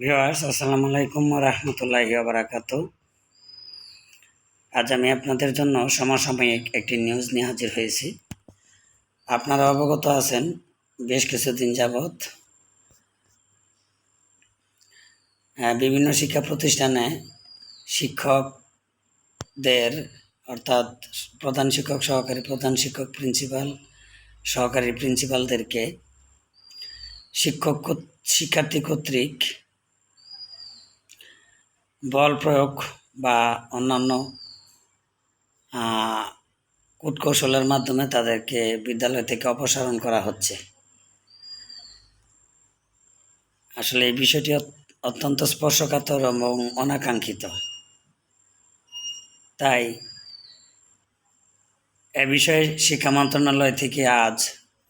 Viewers আসসালামু আলাইকুম রহমতুল্লাহি বারাকাতু আজ আমি আপনাদের জন্য সমসাময়িক একটি নিউজ নিয়ে হাজির হয়েছি। আপনারা অবগত আছেন, বেশ কিছুদিন যাবৎ বিভিন্ন শিক্ষা প্রতিষ্ঠানে শিক্ষকদের, অর্থাৎ প্রধান শিক্ষক, সহকারী প্রধান শিক্ষক, প্রিন্সিপাল, সহকারী প্রিন্সিপালদেরকে শিক্ষক শিক্ষার্থী কর্তৃক বল প্রয়োগ বা অন্যান্য কূটকৌশলের মাধ্যমে তাদেরকে বিদ্যালয় থেকে অপসারণ করা হচ্ছে। আসলে এই বিষয়টি অত্যন্ত স্পর্শকাতর এবং অনাকাঙ্ক্ষিত। তাই এ বিষয়ে শিক্ষা মন্ত্রণালয় থেকে আজ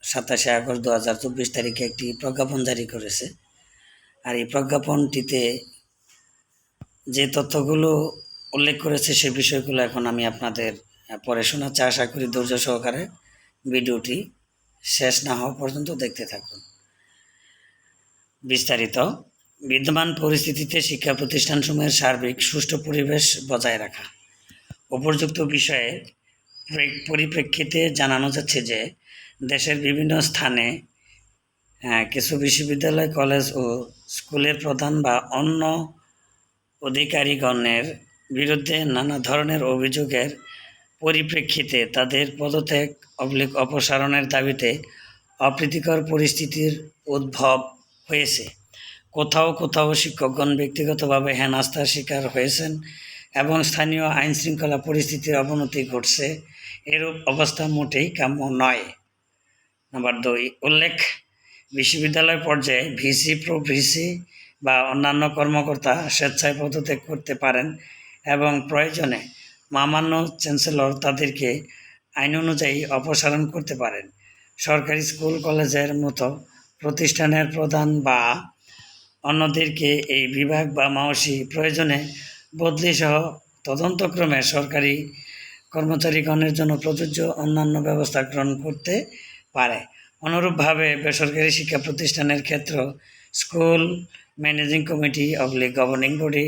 সাতাশে আগস্ট দু চব্বিশ তারিখে একটি প্রজ্ঞাপন জারি করেছে। আর এই প্রজ্ঞাপনটিতে যে তথ্যগুলো উল্লেখ করেছে সে বিষয়গুলো এখন আমি আপনাদের পড়ে শোনাচ্ছি। আশা করি ধৈর্য সহকারে ভিডিওটি শেষ না হওয়া পর্যন্ত দেখতে থাকুন। বিস্তারিত। বিদ্যমান পরিস্থিতিতে শিক্ষা প্রতিষ্ঠানসমূহের সার্বিক সুষ্ঠু পরিবেশ বজায় রাখা। উপযুক্ত বিষয়ে পরিপ্রেক্ষিতে জানানো যাচ্ছে যে দেশের বিভিন্ন স্থানে কিছু বিশ্ববিদ্যালয়, কলেজ ও স্কুলের প্রধান বা অন্য অধিকারীগণের বিরুদ্ধে নানা ধরনের অভিযোগের পরিপ্রেক্ষিতে তাদের পদত্যাগ, অবলিক অপসারণের দাবিতে অপ্রীতিকর পরিস্থিতির উদ্ভব হয়েছে। কোথাও কোথাও শিক্ষকগণ ব্যক্তিগতভাবে হেনাস্তার শিকার হয়েছেন এবং স্থানীয় আইন শৃঙ্খলা পরিস্থিতির অবনতি ঘটছে। এরূপ অবস্থা মোটেই কাম্য নয়। নাম্বার দুই, উল্লেখ, বিশ্ববিদ্যালয় পর্যায়ে ভিসি, প্রো ভিসি বা অন্যান্য কর্মকর্তা স্বেচ্ছায় পদত্যাগ করতে পারেন এবং প্রয়োজনে মামান্য চ্যান্সেলর তাদেরকে আইন অনুযায়ী অপসারণ করতে পারেন। সরকারি স্কুল, কলেজের মতো প্রতিষ্ঠানের প্রধান বা অন্যদেরকে এই বিভাগ বা মাওসি প্রয়োজনে বদলি সহ তদন্তক্রমে সরকারি কর্মচারীগণের জন্য প্রযোজ্য অন্যান্য ব্যবস্থা গ্রহণ করতে পারে। অনুরূপভাবে বেসরকারি শিক্ষা প্রতিষ্ঠানের ক্ষেত্র school, managing committee, oblique governing body,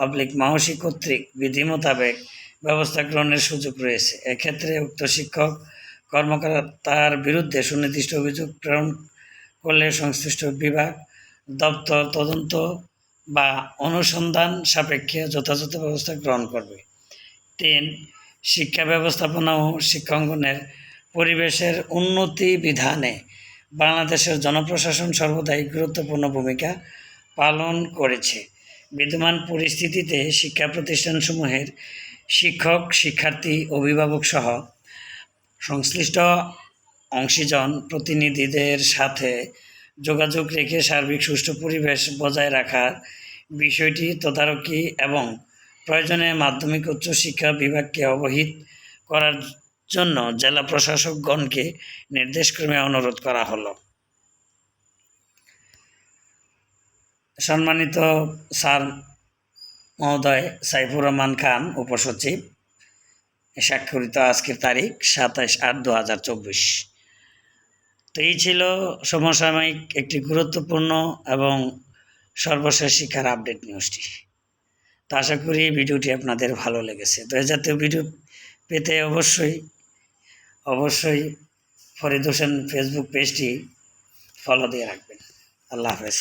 oblique মাহসি কর্তৃক বিধি মোতাবেক ব্যবস্থা গ্রহণের সুযোগ রয়েছে। এক্ষেত্রে উক্ত শিক্ষক কর্মকর্তার বিরুদ্ধে সুনির্দিষ্ট অভিযোগ প্রেরণ করলে সংশ্লিষ্ট বিভাগ, দপ্তর তদন্ত বা অনুসন্ধান সাপেক্ষে যথাযথ ব্যবস্থা গ্রহণ করবে। তিন, শিক্ষা ব্যবস্থাপনা ও শিক্ষাঙ্গনের পরিবেশের উন্নতি বিধানে বাংলাদেশের জনপ্রশাসন সর্বদাই গুরুত্বপূর্ণ ভূমিকা পালন করেছে। বিদ্যমান পরিস্থিতিতে শিক্ষা প্রতিষ্ঠানসমূহের শিক্ষক, শিক্ষার্থী, অভিভাবক সহ সংশ্লিষ্ট অংশীজন প্রতিনিধিদের সাথে যোগাযোগ রেখে সার্বিক সুষ্ঠু পরিবেশ বজায় রাখার বিষয়টি তদারকি এবং প্রয়োজনে মাধ্যমিক উচ্চ শিক্ষা বিভাগকে অবহিত করার জন্য জেলা প্রশাসকগণকে নির্দেশক্রমে অনুরোধ করা হলো। সম্মানিত স্যার মহোদয় সাইফুর রহমান খান, উপসচিব, স্বাক্ষরিত আজকের তারিখ সাতাইশ আট দু হাজার চব্বিশ। তো এই ছিল সমসাময়িক একটি গুরুত্বপূর্ণ এবং সর্বশেষ শিক্ষার আপডেট নিউজটি। তো আশা করি ভিডিওটি আপনাদের ভালো লেগেছে। তো এ জাতীয় ভিডিও পেতে অবশ্যই অবশ্যই ফরিদ হোসেন ফেসবুক পেজটি ফলো দিয়ে রাখবেন। আল্লাহ হাফেজ।